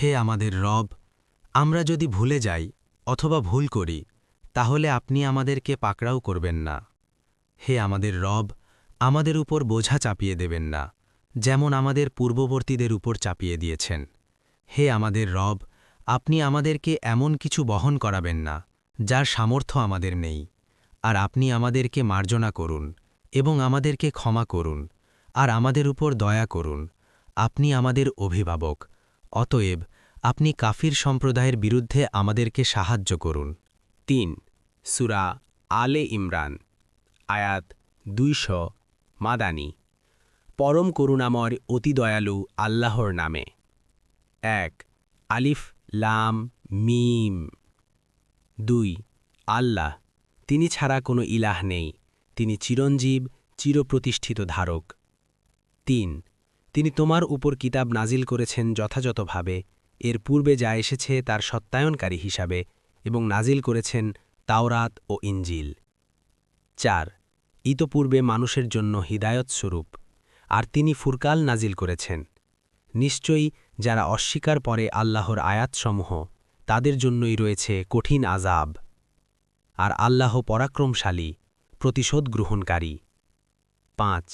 হে আমাদের রব, আমরা যদি ভুলে যাই অথবা ভুল করি, তাহলে আপনি আমাদেরকে পাকড়াও করবেন না। হে আমাদের রব, আমাদের উপর বোঝা চাপিয়ে দেবেন না, যেমন আমাদের পূর্ববর্তীদের উপর চাপিয়ে দিয়েছেন। হে আমাদের রব, আপনি আমাদেরকে এমন কিছু বহন করাবেন না, যার সামর্থ্য আমাদের নেই। আর আপনি আমাদেরকে মার্জনা করুন এবং আমাদেরকে ক্ষমা করুন, আর আমাদের উপর দয়া করুন। আপনি আমাদের অভিভাবক অতএব আপনি কাফির সম্প্রদায়ের বিরুদ্ধে আমাদেরকে সাহায্য করুন। তিন, সুরা আলে ইমরান, আয়াত দুইশ মাদানি। পরম করুণাময়, অতি দয়ালু আল্লাহর নামে। এক, আলিফ, লাম, মিম। দুই, আল্লাহ, তিনি ছাড়া কোনো ইলাহ নেই, তিনি চিরঞ্জীব, চিরপ্রতিষ্ঠিত ধারক। তিন তিনি তোমার উপর কিতাব নাজিল করেছেন যথাযথভাবে। এর পূর্বে যা এসেছে তার সত্যায়নকারী হিসাবে এবং নাজিল করেছেন তাওরাত ও ইঞ্জিল চার, ইতপূর্বে মানুষের জন্য হিদায়ত স্বরূপ। আর তিনি ফুরকাল নাজিল করেছেন। নিশ্চয়ই যারা অস্বীকার পরে আল্লাহর আয়াতসমূহ, তাদের জন্যই রয়েছে কঠিন আজাব আর আল্লাহ পরাক্রমশালী, প্রতিশোধ গ্রহণকারী। পাঁচ,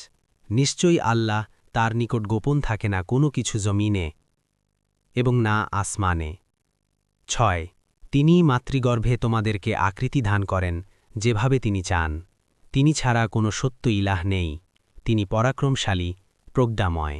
নিশ্চয়ই আল্লাহ তার নিকট গোপন থাকে না কোনো কিছু জমিনে এবং না আসমানে। ছয় তিনি মাতৃগর্ভে তোমাদেরকে আকৃতি ধান করেন, যেভাবে তিনি চান। তিনি ছাড়া কোনো সত্য ইলাহ নেই। তিনি পরাক্রমশালী, প্রজ্ঞাময়।